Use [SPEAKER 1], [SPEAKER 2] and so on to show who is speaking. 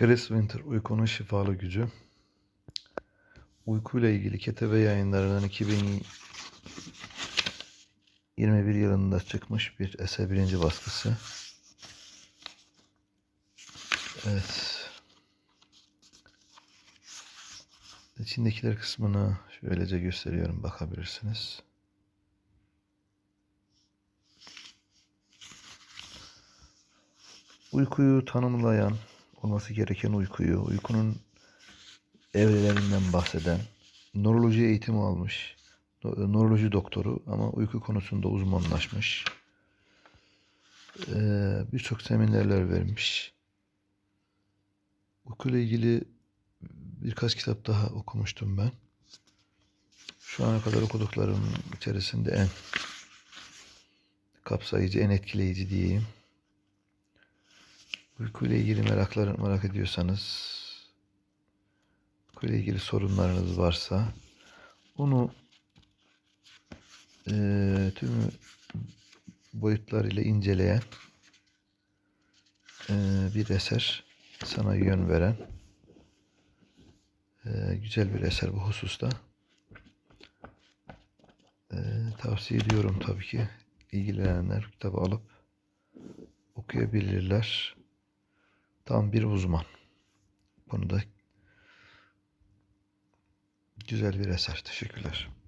[SPEAKER 1] Chris Winter Uykunun Şifalı Gücü Uykuyla ilgili KTB yayınlarının 2021 yılında çıkmış bir eser birinci baskısı. Evet. İçindekiler kısmını şöylece gösteriyorum bakabilirsiniz. Uykuyu tanımlayan, olması gereken uykuyu, uykunun evrelerinden bahseden, nöroloji eğitimi almış, nöroloji doktoru ama uyku konusunda uzmanlaşmış. Birçok seminerler vermiş. Uykuyla ilgili birkaç kitap daha okumuştum ben. Şu ana kadar okuduklarım içerisinde en kapsayıcı, en etkileyici diyeyim. Uykuyla ilgili meraklar merak ediyorsanız, uykuyla ilgili sorunlarınız varsa onu eee tüm boyutlarıyla inceleyen eee, bir eser, sana yön veren eee, güzel bir eser bu hususta. Eee, tavsiye ediyorum tabii ki ilgilenenler kitabı alıp okuyabilirler. Tam bir uzman. Konuda güzel bir eser. Teşekkürler.